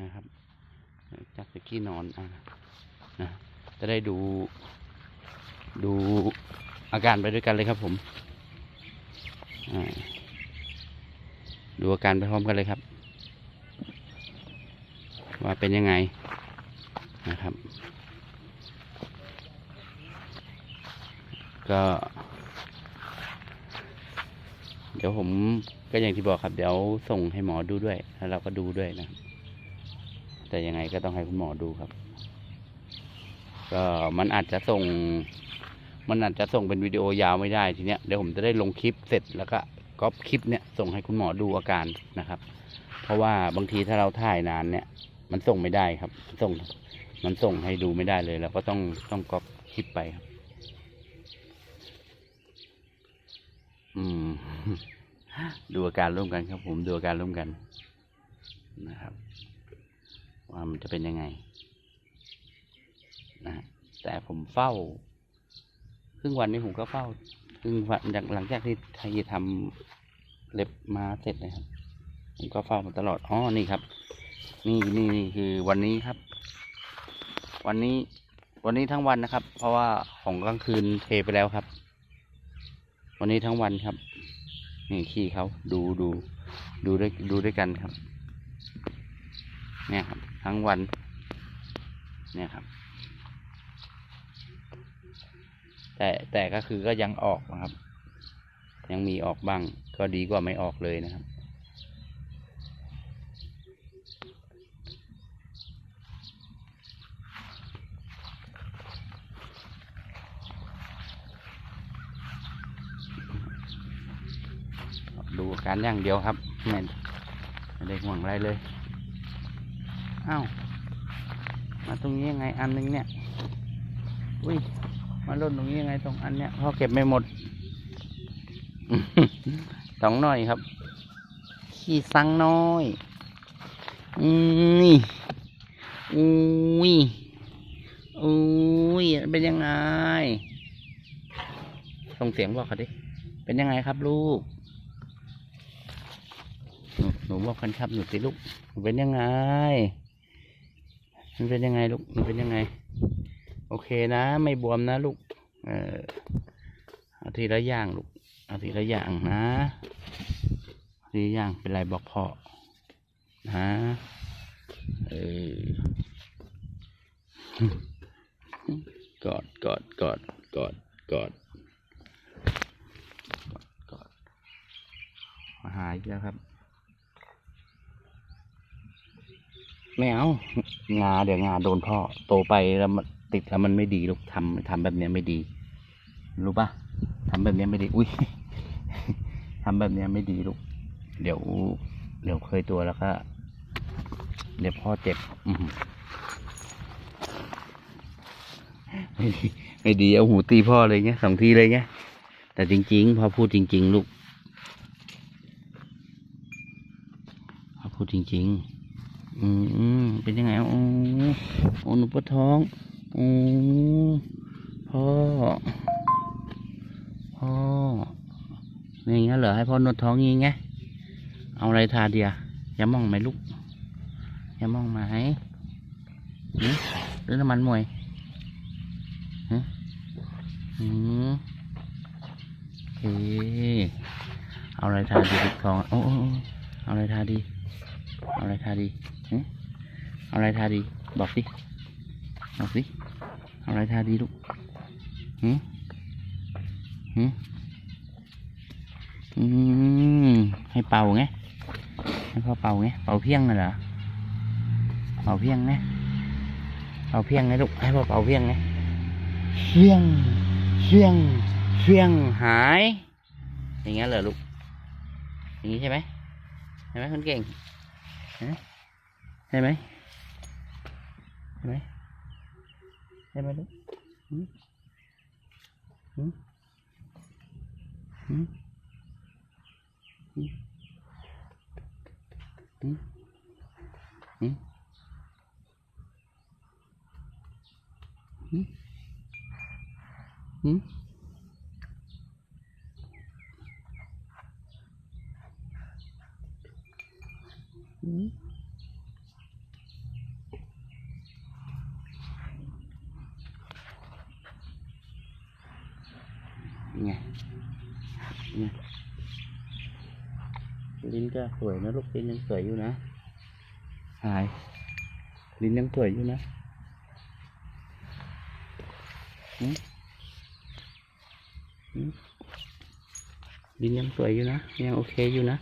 นะครับ จากตะกี้นอนอะนะจะได้ดู ดูอาการไปด้วยกันเลยครับผมดูอาการไปพร้อมกันเลยครับ ว่าเป็นยังไงนะครับ ก็ เดี๋ยวผมก็อย่างที่บอกครับ เดี๋ยวส่งให้หมอดูด้วย แล้วเราก็ดูด้วยนะ แต่ยังไงก็ต้องให้คุณหมอดูครับ ก็มันอาจจะส่ง มันอาจจะส่งเป็นวิดีโอยาวไม่ได้ทีเนี้ยเดี๋ยวผมจะได้ลงคลิปเสร็จแล้วก็ก๊อปคลิปเนี่ยส่งให้คุณหมอดูอาการนะครับ เพราะว่าบางทีถ้าเราถ่ายนานเนี่ย มันส่งไม่ได้ครับ ส่ง มันส่งให้ดูไม่ได้เลยเราก็ต้องต้องก๊อปคลิปไปครับ อืม ดูอาการร่วมกันครับ ผมดูอาการร่วมกันนะครับ ว่ามันจะเป็นยังไงนะฮะแต่ผมเฝ้า ครึ่งวันนี้ผมก็เฝ้าครึ่งวันจากหลังจากที่ไทยทำเล็บมาเสร็จเลยครับ ผมก็เฝ้ามาตลอดอ๋อนี่ครับ นี่นี่นี่คือวันนี้ครับ วันนี้วันนี้ทั้งวันนะครับ เพราะว่าของกลางคืนเทไปแล้วครับ วันนี้ทั้งวันครับ นี่ขี้เขาดูดูดูด้วยดูด้วยกันครับ เนี่ยครับ ทั้งวัน เนี่ยครับ แต่แต่ก็คือก็ยังออกนะครับ ยังมีออกบ้าง ก็ดีกว่าไม่ออกเลยนะครับดูการย่างเดียวครับไม่ไม่ได้ห่วงอะไรเลย อ้ามาตรงนี้ยังไงอันนึงเนี่ย อุ้ย มาล่นตรงนี้ยังไงตรงอันเนี้ยพ่อเก็บไม่หมดสองหน่อยครับ ขี้สังน้อยอืมนี่ อุ้ย อุ้ย เป็นยังไง ส่งเสียงบอกเขาดิ เป็นยังไงครับลูก หนูหนูบอกกันครับหนูสิลูกหนูเป็นยังไง มันเป็นยังไงลูก มันเป็นยังไง โอเคนะ ไม่บวมนะลูก เออเอาทีละอย่างลูก เอาทีละอย่างนะอาทีละอย่างเป็นไรบอกพ่อ นะ เออกอดกอดกอดกอดกอดกอดมาหายแล้วครับ ไม่เอา งาเดี๋ยวงาโดนพ่อ โตไปแล้วมันติดแล้วมันไม่ดีลูกทำทำแบบเนี้ยไม่ดี รู้ปะทำแบบเนี้ยไม่ดี อุ้ยทำแบบเนี้ยไม่ดีลูก เดี๋ยว เดี๋ยวเคยตัวแล้วก็ เดี๋ยวพ่อเจ็บ อืไม่ดีไม่ดีเอาหูตีพ่อเลยเงี้ยสองทีเลยเงี้ยแต่จริง ๆพ่อพูดจริง ๆ ลูกพ่อพูดจริง ๆ อืมเป็นยังไงโอ้โอ้หนูปวดท้องโอ้พ่อ พ่ออย่างเงี้ยเหรอให้พ่อนวดท้องงเงี้ยเอาอะไรทาเดียยามองไหมลูกยามองไหมหึหรือน้ำมันมวยฮะอืมโอเคเอาอะไรทาดีลูกท้องโอ้เอาอะไรทาดี เอาอะไรทาดี เอาอะไรทาดี บอกสิบอกสิเอาอะไรทาดีลูกหืมหืมอืมให้เป่าไงให้พ่อเป่าไงเป่าเพียงน่ะเหรอเป่าเพียงไงเป่าเพียงไงลูกให้พ่อเป่าเพียงไงเพียงเพียงเพียงหาย อย่างเงี้ยเหรอลูกอย่างงี้ใช่ไหมใช่ไหมคนเก่งใช่ hai mấy hai mấy hai mấy đấy ừ. Ừ. Ừ. Ừ. Ừ. Ừ. Ừ. Ừ. Mm-hmm. เนี่ยลิ้นก็สวยนะลูกลิ้นยังสวยอยู่นะ หาย ลิ้นยังสวยอยู่นะลิ้นยังสวยอยู่นะยังโอเคอยู่นะ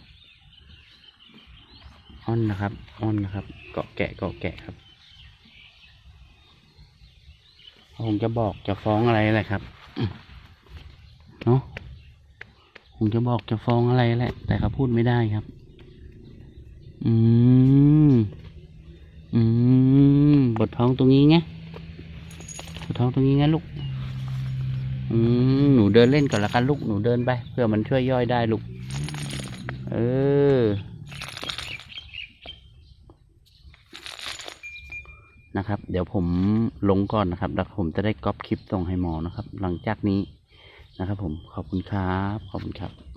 อ่อนนะครับอ่อนนะครับ เกาะแกะเกาะแกะครับผมจะบอกจะฟ้องอะไรแหละครับ เนาะผมจะบอกจะฟ้องอะไรแหละ แต่เขาพูดไม่ได้ครับ อืม อืมบดท้องตรงนี้ไงบดท้องตรงนี้ไงลูก อืม หนูเดินเล่นก่อนละกันลูก หนูเดินไปเพื่อมันช่วยย่อยได้ลูก เออ นะครับ เดี๋ยวผมลงก่อนนะครับ แล้วผมจะได้ก๊อปคลิปส่งให้หมอนะครับ หลังจากนี้ นะครับผมขอบคุณครับ ขอบคุณครับ